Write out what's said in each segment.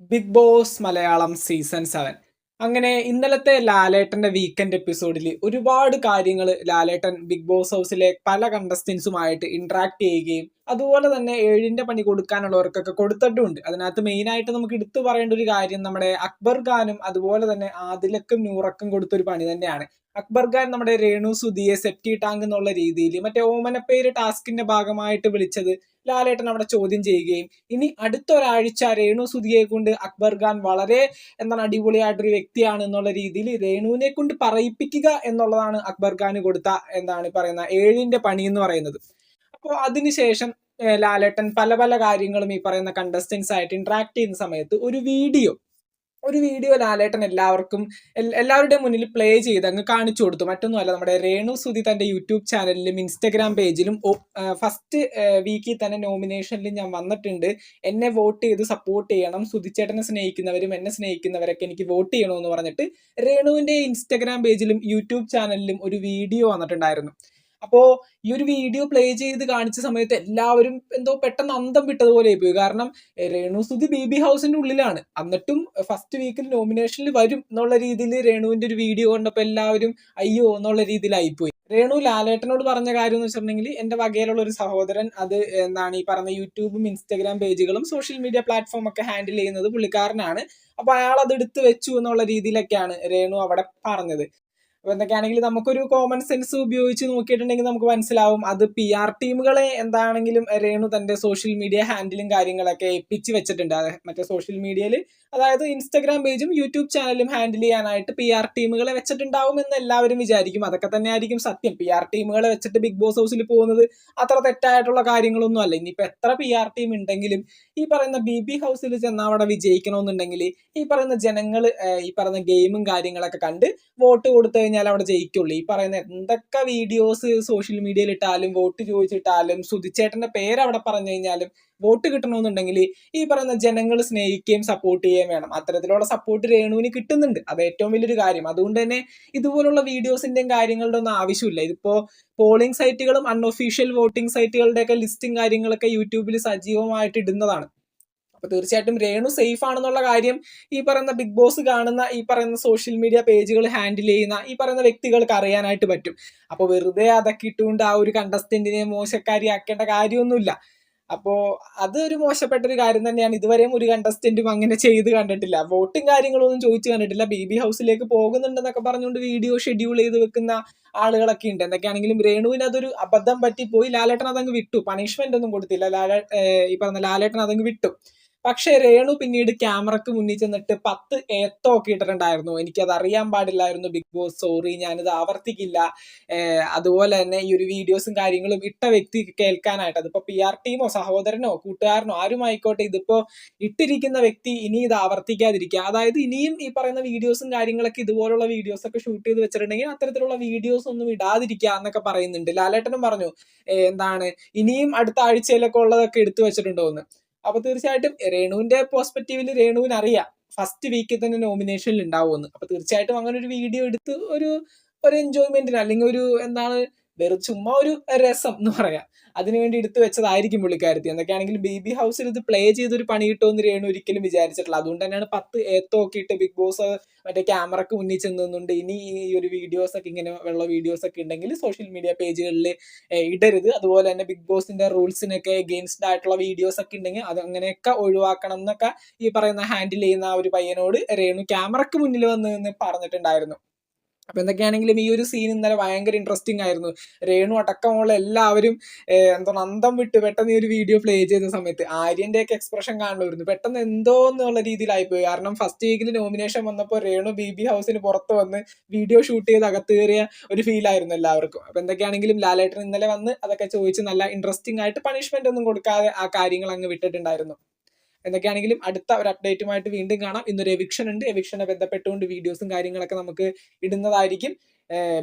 Big boss Malayalam season seven അങ്ങനെ ഇന്നലത്തെ ലാലേട്ടന്റെ വീക്കെൻഡ് എപ്പിസോഡിൽ ഒരുപാട് കാര്യങ്ങൾ ലാലേട്ടൻ ബിഗ് ബോസ് ഹൗസിലെ പല കണ്ടസ്റ്റൻസുമായിട്ട് ഇന്ററാക്ട് ചെയ്യുകയും അതുപോലെ തന്നെ ഏഴിന്റെ പണി കൊടുക്കാനുള്ളവർക്കൊക്കെ കൊടുത്തിട്ടുമുണ്ട് അതിനകത്ത് മെയിനായിട്ട് നമുക്ക് എടുത്തു പറയേണ്ട ഒരു കാര്യം നമ്മുടെ അക്ബർ ഖാനും അതുപോലെ തന്നെ ആദിലക്കും നൂറക്കും കൊടുത്തൊരു പണി തന്നെയാണ്. അക്ബർ ഖാൻ നമ്മുടെ രേണു സുധിയെ സെപ്റ്റി ടാങ്ക് എന്നുള്ള രീതിയിൽ മറ്റേ ഓമനപ്പേര് ടാസ്കിന്റെ ഭാഗമായിട്ട് വിളിച്ചത് ലാലേട്ടൻ അവിടെ ചോദ്യം ചെയ്യുകയും ഇനി അടുത്ത ഒരാഴ്ച രേണു സുധിയെ കൊണ്ട് അക്ബർ ഖാൻ വളരെ എന്താണ് അടിപൊളിയായിട്ടൊരു വ്യക്തിയാണ് എന്നുള്ള രീതിയിൽ രേണുവിനെ കൊണ്ട് പറയിപ്പിക്കുക എന്നുള്ളതാണ് അക്ബർ ഖാന് കൊടുത്ത എന്താണ് പറയുന്ന ഏഴിന്റെ പണി എന്ന് പറയുന്നത്. അപ്പോൾ അതിനുശേഷം ലാലേട്ടൻ പല പല കാര്യങ്ങളും ഈ പറയുന്ന കണ്ടസ്റ്റൻസ് ആയിട്ട് ഇന്ററാക്ട് ചെയ്യുന്ന സമയത്ത് ഒരു വീഡിയോ ഒരു വീഡിയോ ലാലേട്ടൻ എല്ലാവർക്കും എല്ലാവരുടെയും മുന്നിൽ പ്ലേ ചെയ്ത് അങ്ങ് കാണിച്ചു കൊടുത്തു. മറ്റൊന്നുമല്ല നമ്മുടെ രേണു സുധി തന്റെ യൂട്യൂബ് ചാനലിലും ഇൻസ്റ്റഗ്രാം പേജിലും ഫസ്റ്റ് വീക്കിൽ തന്നെ നോമിനേഷനിൽ ഞാൻ വന്നിട്ടുണ്ട്. എന്നെ വോട്ട് ചെയ്ത് സപ്പോർട്ട് ചെയ്യണം. സുധിച്ചേട്ടനെ സ്നേഹിക്കുന്നവരും എന്നെ സ്നേഹിക്കുന്നവരൊക്കെ എനിക്ക് വോട്ട് ചെയ്യണമെന്ന് പറഞ്ഞിട്ട് രേണുവിന്റെ ഇൻസ്റ്റഗ്രാം പേജിലും യൂട്യൂബ് ചാനലിലും ഒരു വീഡിയോ വന്നിട്ടുണ്ടായിരുന്നു. അപ്പോ ഈ ഒരു വീഡിയോ പ്ലേ ചെയ്ത് കാണിച്ച സമയത്ത് എല്ലാവരും എന്തോ പെട്ടെന്ന് അന്തം വിട്ടതുപോലെ പോയി കാരണം എഹ് രേണു സുധി ബേബി ഹൗസിന്റെ ഉള്ളിലാണ് എന്നിട്ടും ഫസ്റ്റ് വീക്കിൽ നോമിനേഷനിൽ വരും എന്നുള്ള രീതിയിൽ രേണുവിന്റെ ഒരു വീഡിയോ കണ്ടപ്പോൾ എല്ലാവരും അയ്യോ എന്നുള്ള രീതിയിലായിപ്പോയി. രേണു ലാലേട്ടനോട് പറഞ്ഞ കാര്യം എന്ന് വെച്ചിട്ടുണ്ടെങ്കിൽ എന്റെ വകയിലുള്ള ഒരു സഹോദരൻ അത് എന്താണ് ഈ പറഞ്ഞ യൂട്യൂബും ഇൻസ്റ്റാഗ്രാം പേജുകളും സോഷ്യൽ മീഡിയ പ്ലാറ്റ്ഫോം ഒക്കെ ഹാൻഡിൽ ചെയ്യുന്നത് പുള്ളിക്കാരനാണ്. അപ്പൊ അയാൾ അത് എടുത്തു വെച്ചു എന്നുള്ള രീതിയിലൊക്കെയാണ് രേണു അവിടെ പറഞ്ഞത്. അപ്പൊ എന്തൊക്കെയാണെങ്കിലും നമുക്കൊരു കോമൺ സെൻസ് ഉപയോഗിച്ച് നോക്കിയിട്ടുണ്ടെങ്കിൽ നമുക്ക് മനസ്സിലാവും. അത് പി ആർ ടീമുകളെ എന്താണെങ്കിലും രേണു തന്റെ സോഷ്യൽ മീഡിയ ഹാൻഡിലും കാര്യങ്ങളൊക്കെ എപ്പിച്ച് വെച്ചിട്ടുണ്ട്. മറ്റേ സോഷ്യൽ മീഡിയയിൽ അതായത് ഇൻസ്റ്റഗ്രാം പേജും യൂട്യൂബ് ചാനലും ഹാൻഡിൽ ചെയ്യാനായിട്ട് പി ആർ ടീമുകളെ വെച്ചിട്ടുണ്ടാവും എന്ന് എല്ലാവരും വിചാരിക്കും. അതൊക്കെ തന്നെ ആയിരിക്കും സത്യം. പി ആർ ടീമുകളെ വെച്ചിട്ട് ബിഗ് ബോസ് ഹൗസിൽ പോകുന്നത് അത്ര തെറ്റായിട്ടുള്ള കാര്യങ്ങളൊന്നും അല്ല. ഇനിയിപ്പോൾ എത്ര പി ആർ ടീം ഉണ്ടെങ്കിലും ഈ പറയുന്ന ബി ബി ഹൗസിൽ ചെന്നാൽ അവിടെ വിജയിക്കണമെന്നുണ്ടെങ്കിൽ ഈ പറയുന്ന ജനങ്ങൾ ഈ പറയുന്ന ഗെയിമും കാര്യങ്ങളൊക്കെ കണ്ട് വോട്ട് കൊടുത്തു കഴിഞ്ഞാൽ അവിടെ ജയിക്കുള്ളൂ. ഈ പറയുന്ന എന്തൊക്കെ വീഡിയോസ് സോഷ്യൽ മീഡിയയിൽ ഇട്ടാലും വോട്ട് ചോദിച്ചിട്ടാലും സുധിച്ചേട്ടന്റെ പേര് അവിടെ പറഞ്ഞു കഴിഞ്ഞാലും വോട്ട് കിട്ടണമെന്നുണ്ടെങ്കിൽ ഈ പറയുന്ന ജനങ്ങൾ സ്നേഹിക്കുകയും സപ്പോർട്ട് ചെയ്യുകയും വേണം. അത്തരത്തിലുള്ള സപ്പോർട്ട് രേണുവിന് കിട്ടുന്നുണ്ട്. അത് ഏറ്റവും വലിയൊരു കാര്യം. അതുകൊണ്ട് തന്നെ ഇതുപോലുള്ള വീഡിയോസിന്റെയും കാര്യങ്ങളുടെ ഒന്നും ആവശ്യമില്ല. ഇതിപ്പോ പോളിംഗ് സൈറ്റുകളും അൺഒഫീഷ്യൽ വോട്ടിംഗ് സൈറ്റുകളുടെയൊക്കെ ലിസ്റ്റും കാര്യങ്ങളൊക്കെ യൂട്യൂബിൽ സജീവമായിട്ട് ഇടുന്നതാണ്. അപ്പൊ തീർച്ചയായിട്ടും രേണു സേഫ് ആണെന്നുള്ള കാര്യം ഈ പറയുന്ന ബിഗ് ബോസ് കാണുന്ന ഈ പറയുന്ന സോഷ്യൽ മീഡിയ പേജുകൾ ഹാൻഡിൽ ചെയ്യുന്ന ഈ പറയുന്ന വ്യക്തികൾക്ക് അറിയാനായിട്ട് പറ്റും. അപ്പൊ വെറുതെ അതൊക്കെ ഇട്ടുകൊണ്ട് ആ ഒരു കണ്ടസ്റ്റന്റിനെ മോശക്കാരിയാക്കേണ്ട കാര്യമൊന്നുമില്ല. അപ്പോ അത് ഒരു മോശപ്പെട്ട ഒരു കാര്യം തന്നെയാണ്. ഇതുവരെയും ഒരു കണ്ടസ്റ്റന്റും അങ്ങനെ ചെയ്ത് കണ്ടിട്ടില്ല. വോട്ടും കാര്യങ്ങളൊന്നും ചോദിച്ചു കണ്ടിട്ടില്ല. ബി ബി ഹൗസിലേക്ക് പോകുന്നുണ്ടെന്നൊക്കെ പറഞ്ഞുകൊണ്ട് വീഡിയോ ഷെഡ്യൂൾ ചെയ്ത് വെക്കുന്ന ആളുകളൊക്കെ ഉണ്ട്. എന്തൊക്കെയാണെങ്കിലും രേണുവിന് അതൊരു അബദ്ധം പറ്റി പോയി ലാലേട്ടൻ അതങ്ങ് വിട്ടു. പണിഷ്മെന്റ് ഒന്നും കൊടുത്തില്ല. ലാലേ ഈ പറഞ്ഞ ലാലേട്ടൻ അതങ്ങ് വിട്ടു. പക്ഷേ രേണു പിന്നീട് ക്യാമറക്ക് മുന്നിൽ ചെന്നിട്ട് പത്ത് ഏത്തോ ഒക്കെ ഇട്ടിട്ടുണ്ടായിരുന്നു. എനിക്കത് അറിയാൻ പാടില്ലായിരുന്നു. ബിഗ് ബോസ് സോറി ഞാനിത് ആവർത്തിക്കില്ല. അതുപോലെ തന്നെ ഈ ഒരു വീഡിയോസും കാര്യങ്ങളും ഇട്ട വ്യക്തി കേൾക്കാനായിട്ട്. അതിപ്പോ പി ആർ ടീമോ സഹോദരനോ കൂട്ടുകാരനോ ആരുമായിക്കോട്ടെ ഇതിപ്പോ ഇട്ടിരിക്കുന്ന വ്യക്തി ഇനി ഇത് ആവർത്തിക്കാതിരിക്കുക. അതായത് ഇനിയും ഈ പറയുന്ന വീഡിയോസും കാര്യങ്ങളൊക്കെ ഇതുപോലുള്ള വീഡിയോസ് ഒക്കെ ഷൂട്ട് ചെയ്ത് വെച്ചിട്ടുണ്ടെങ്കിൽ അത്തരത്തിലുള്ള വീഡിയോസ് ഒന്നും ഇടാതിരിക്കുക എന്നൊക്കെ പറയുന്നുണ്ട്. ലാലേട്ടനും പറഞ്ഞു എന്താണ് ഇനിയും അടുത്ത ആഴ്ചയിലൊക്കെ ഉള്ളതൊക്കെ എടുത്തു വെച്ചിട്ടുണ്ടോ എന്ന് അപ്പൊ തീർച്ചയായിട്ടും രേണുവിന്റെ പെർസ്പെക്റ്റീവിൽ രേണുവിന് അറിയാം. ഫസ്റ്റ് വീക്കിൽ തന്നെ നോമിനേഷനിൽ ഉണ്ടാവുമെന്ന്. അപ്പൊ തീർച്ചയായിട്ടും അങ്ങനെ ഒരു വീഡിയോ എടുത്ത് ഒരു ഒരു എൻജോയ്മെന്റിന് അല്ലെങ്കിൽ ഒരു എന്താണ് വെറും ചുമ്മാ ഒരു രസം എന്ന് പറയാം. അതിനുവേണ്ടി എടുത്തു വെച്ചതായിരിക്കും പുള്ളിക്കാരത്തി. എന്തൊക്കെയാണെങ്കിലും ബേബി ഹൗസിൽ ഇത് പ്ലേ ചെയ്തൊരു പണി കിട്ടുമെന്ന് രേണു ഒരിക്കലും വിചാരിച്ചിട്ടില്ല. അതുകൊണ്ട് തന്നെയാണ് പത്ത് ഏത്തോ ഒക്കെ ഇട്ട് ബിഗ് ബോസ് മറ്റേ ക്യാമറക്ക് മുന്നിൽ ചെന്നുന്നുണ്ട്. ഇനി ഈ ഒരു വീഡിയോസ് ഒക്കെ ഇങ്ങനെ വെള്ള വീഡിയോസ് ഒക്കെ ഉണ്ടെങ്കിൽ സോഷ്യൽ മീഡിയ പേജുകളിൽ ഇടരുത്. അതുപോലെ തന്നെ ബിഗ് ബോസിന്റെ റൂൾസിനൊക്കെ എഗെയിൻസ്റ്റ് ആയിട്ടുള്ള വീഡിയോസ് ഒക്കെ ഉണ്ടെങ്കിൽ അത് അങ്ങനെയൊക്കെ ഒഴിവാക്കണം എന്നൊക്കെ ഈ പറയുന്ന ഹാൻഡിൽ ചെയ്യുന്ന ആ ഒരു പയ്യനോട് രേണു ക്യാമറക്ക് മുന്നിൽ വന്ന് പറഞ്ഞിട്ടുണ്ടായിരുന്നു. അപ്പൊ എന്തൊക്കെയാണെങ്കിലും ഈ ഒരു സീൻ ഇന്നലെ ഭയങ്കര ഇൻട്രസ്റ്റിംഗ് ആയിരുന്നു. രേണു അടക്കമുള്ള എല്ലാവരും എന്താണ് അന്തം വിട്ട് പെട്ടെന്ന് ഈ ഒരു വീഡിയോ പ്ലേ ചെയ്ത സമയത്ത് ആര്യന്റെ ഒക്കെ എക്സ്പ്രഷൻ കാണുമായിരുന്നു പെട്ടെന്ന് എന്തോ എന്നുള്ള രീതിയിലായിപ്പോയി. കാരണം ഫസ്റ്റ് വീക്കിൽ നോമിനേഷൻ വന്നപ്പോൾ രേണു ബി ബി ഹൗസിന് പുറത്ത് വന്ന് വീഡിയോ ഷൂട്ട് ചെയ്ത് അകത്ത് കയറിയ ഒരു ഫീൽ ആയിരുന്നു എല്ലാവർക്കും. അപ്പൊ എന്തൊക്കെയാണെങ്കിലും ലാലേട്ടൻ ഇന്നലെ വന്ന് അതൊക്കെ ചോദിച്ച് നല്ല ഇൻട്രസ്റ്റിംഗ് ആയിട്ട് പണിഷ്മെന്റ് ഒന്നും കൊടുക്കാതെ ആ കാര്യങ്ങൾ അങ്ങ് വിട്ടിട്ടുണ്ടായിരുന്നു. എന്തൊക്കെയാണെങ്കിലും അടുത്ത ഒരു അപ്ഡേറ്റുമായിട്ട് വീണ്ടും കാണാം. ഇന്നൊരു എവിക്ഷൻ ഉണ്ട്. എവിക്ഷനെ ബന്ധപ്പെട്ടുകൊണ്ട് വീഡിയോസും കാര്യങ്ങളൊക്കെ നമുക്ക് ഇടുന്നതായിരിക്കും.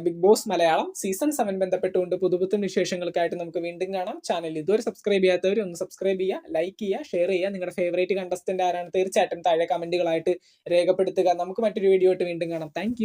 Big boss Malayalam season seven ബന്ധപ്പെട്ടുകൊണ്ട് പുതുപുത്തൻ വിശേഷങ്ങൾക്കായിട്ട് നമുക്ക് വീണ്ടും കാണാം. ചാനൽ ഇതുവരെ സബ്സ്ക്രൈബ് ചെയ്യാത്തവർ ഒന്ന് സബ്സ്ക്രൈബ് ചെയ്യുക ലൈക്ക് ചെയ്യുക ഷെയർ ചെയ്യുക. നിങ്ങളുടെ ഫേവറേറ്റ് കണ്ടസ്റ്റന്റ് ആരാണ്? തീർച്ചയായിട്ടും താഴെ കമന്റുകളായിട്ട് രേഖപ്പെടുത്തുക. നമുക്ക് മറ്റൊരു വീഡിയോ ആയിട്ട് വീണ്ടും കാണാം. താങ്ക്